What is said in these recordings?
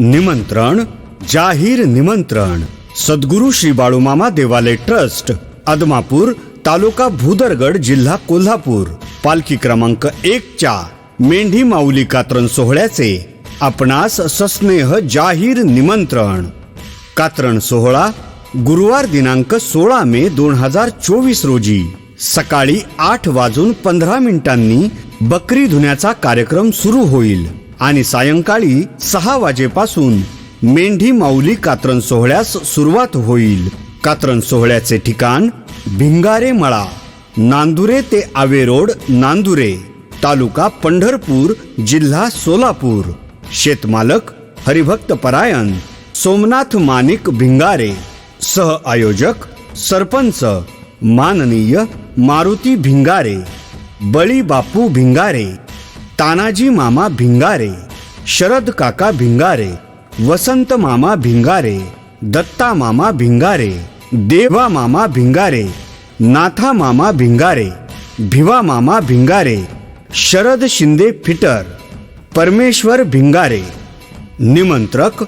निमंत्रण जाहीर निमंत्रण. सद्गुरु श्री बाळूमामा देवालय ट्रस्ट अदमापूर तालुका भूदरगड जिल्हा कोल्हापूर. पालखी क्रमांक एक च्या मेंढी माऊली कात्रण सोहळ्याचे आपणास सस्नेह जाहीर निमंत्रण. कात्रण सोहळा गुरुवार दिनांक सोळा मे दोन हजार चोवीस रोजी. सकाळी आठ वाजून पंधरा मिनिटांनी बकरी धुण्याचा कार्यक्रम सुरू होईल. आणि सायंकाळी सहा वाजेपासून मेंढी माऊली कात्रण सोहळ्यास सुरुवात होईल. कात्रण सोहळ्याचे ठिकाण भिंगारे मळा नांदुरे ते आवे रोड नांदुरे तालुका पंढरपूर जिल्हा सोलापूर. शेतमालक हरिभक्त परायण सोमनाथ मानिक भिंगारे. सह आयोजक सरपंच माननीय मारुती भिंगारे बळी बापू भिंगारे तानाजी मामा भिंगारे शरद काका भिंगारे वसंत मामा भिंगारे दत्ता मामा भिंगारे देवा मामा भिंगारे नाथा मामा भिंगारे भिवा मामा भिंगारे शरद शिंदे फिटर परमेश्वर भिंगारे. निमंत्रक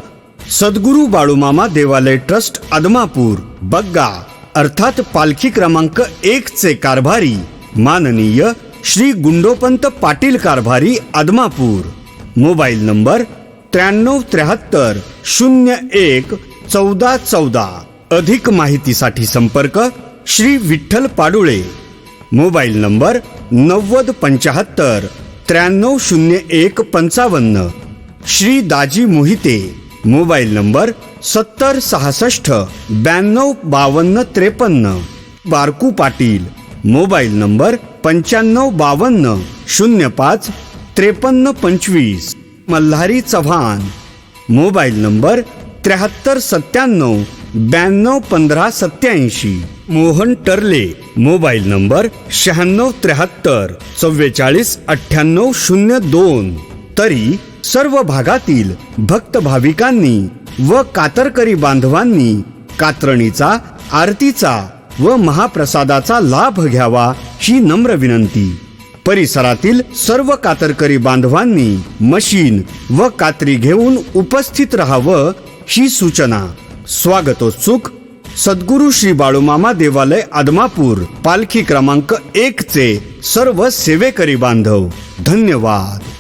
सद्गुरू बाळूमामा देवालय ट्रस्ट अदमापूर बग्गा. अर्थात पालखी क्रमांक एक चे कारभारी माननीय श्री गुंडोपंत पाटील कारभारी अदमापूर मोबाईल नंबर त्र्याण्णव त्र्याहत्तर शून्य एक चौदा चौदा. अधिक माहितीसाठी संपर्क श्री विठ्ठल पाडुळे. मोबाईल नंबर नव्वद पंचाहत्तर त्र्याण्णव शून्य एक पंचावन्न. श्री दाजी मोहिते. मोबाईल नंबर सत्तर सहासष्ट ब्याण्णव बावन्न त्रेपन्न. बारकू पाटील. मोबाईल नंबर पंच्याण्णव बावन्न शून्य पाच त्रेपन्न पंचवीस. मल्हारी चव्हाण. मोबाईल नंबर त्र्याहत्तर सत्त्याण्णव ब्याण्णव पंधरा सत्याऐंशी मोहन टर्ले. मोबाईल नंबर शहाण्णव त्र्याहत्तर चव्वेचाळीस अठ्ठ्याण्णव शून्य दोन. तरी सर्व भागातील भक्त भाविकांनी व कातरकरी बांधवांनी कातरणीचा आरतीचा व महाप्रसादाचा लाभ घ्यावा ही नम्र विनंती. परिसरातील सर्व कातरकरी बांधवांनी मशीन व कात्री घेऊन उपस्थित राहावं ही सूचना. स्वागतोत्सुक. सद्गुरु श्री बाळूमामा देवालय आदमापूर पालखी क्रमांक एक चे सर्व सेवेकरी बांधव. धन्यवाद.